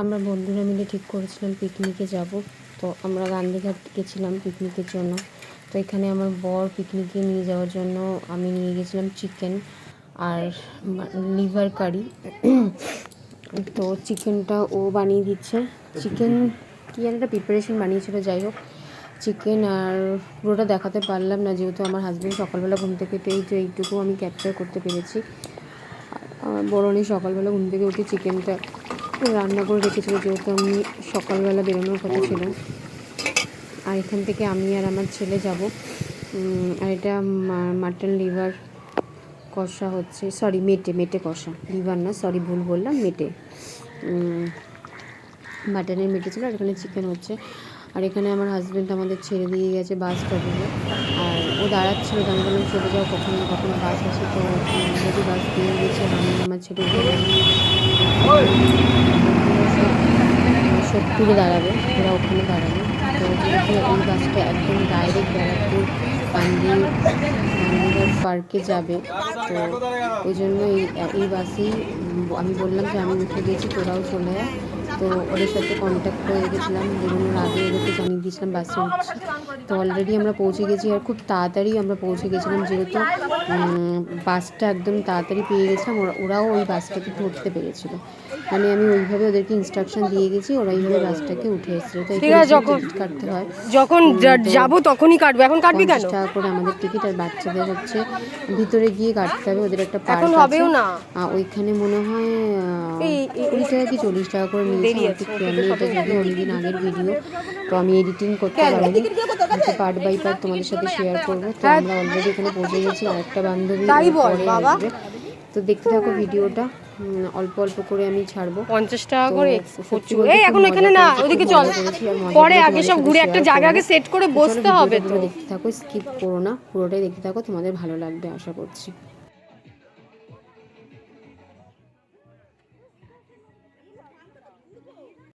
আমরা বন্ধুরা মিলে ঠিক করেছিলাম পিকনিকে যাব। তো আমরা গান্ধীঘাট গেছিলাম পিকনিকের জন্য। তো এখানে আমার বর পিকনিকে নিয়ে যাওয়ার জন্য আমি নিয়ে গেছিলাম চিকেন আর লিভার কারি তো চিকেনটা ও বানিয়ে দিচ্ছে। চিকেন কি একটা প্রিপারেশন বানিয়েছিল, যাই হোক। চিকেন আর পুরোটা দেখাতে পারলাম না, যেহেতু আমার হাজব্যান্ড সকালবেলা ঘুম থেকে উঠে এই যে এইটুকু আমি ক্যাপচার করতে পেরেছি। বরণী সকালবেলা ঘুম থেকে উঠে চিকেনটা রান্না করে রেখেছিল যেহেতু আমি সকালবেলা বেরোনোর কথা ছিল। আর এখান থেকে আমি আর আমার ছেলে যাব। আর এটা মাটন লিভার কষা হচ্ছে সরি মেটে মেটে কষা। লিভার না সরি ভুল বললাম মেটে। মাটনের মেটে ছিল আর এখানে চিকেন হচ্ছে। আর এখানে আমার হাজব্যান্ড আমাদের ছেড়ে দিয়ে গেছে বাস স্টপেজে আর ও দাঁড়াচ্ছিল তো আমি বললাম চলে যাও কখনো কখনো বাস আসে। তো যদি বাস দিয়ে গেছে আমি আমার ছেলে উঠে সত্তরে দাঁড়াবে, ওরা ওখানে দাঁড়াবে। তো এই বাসটা একদম ডাইরেক্ট ব্যারাকপুর, পান্ডি পার্কে যাবে, তো ওই জন্য এই এই বাসেই আমি বললাম যে আমি উঠে গেছি, তোরাও চলে আয়। তো ওদের সাথে কন্ট্যাক্ট করে রেখেছিলাম। বেরোনোর আগে ওদেরকে জানিয়ে দিয়েছিলাম বাসে উঠছি তো অলরেডি আমরা পৌঁছে গেছি আর খুব তাড়াতাড়ি আমরা পৌঁছে গেছিলাম যেহেতু বাসটা একদম তাড়াতাড়ি পেয়ে গেছিলাম। ওরা ওরাও ওই বাসটাকে ধরতে পেরেছিল। মানে আমি ওইভাবে ওদেরকে ইনস্ট্রাকশন দিয়ে গেছি ওরা এইভাবে বাসটাকে উঠে এসেছিল। তো যখন- কাটতে হয়। যখন যাব তখনই কাটবো। এখন কাটবি কেন? টাকা করে আমাদের টিকিট আর বাচ্চাদের হচ্ছে ভিতরে গিয়ে কাটতে হবে ওদের একটা পার্ক এখন হবেও না। ওইখানে মনে হয় কুড়ি টাকা কি চল্লিশ টাকা করে নিয়েছে? অনেকদিন আগের ভিডিও তো আমি এডিটিং করতে পারিনি। পার্ট বাই পার্ট তোমাদের সাথে শেয়ার করব। তো আমরা অলরেডি এখানে পৌঁছে গেছি আর একটা বান্ধবী পরে আসবে। তো দেখতে থাকো ভিডিওটা। অল্প অল্প করে আমি ছাড়বো। পঞ্চাশ টাকা করে এই এখন এখানে না ওদিকে চল। পরে আগে সব ঘুরে একটা জায়গা আগে সেট করে বসতে হবে তো। দেখতে থাকো স্কিপ করো না। পুরোটাই দেখতে থাকো তোমাদের ভালো লাগবে আশা করছি।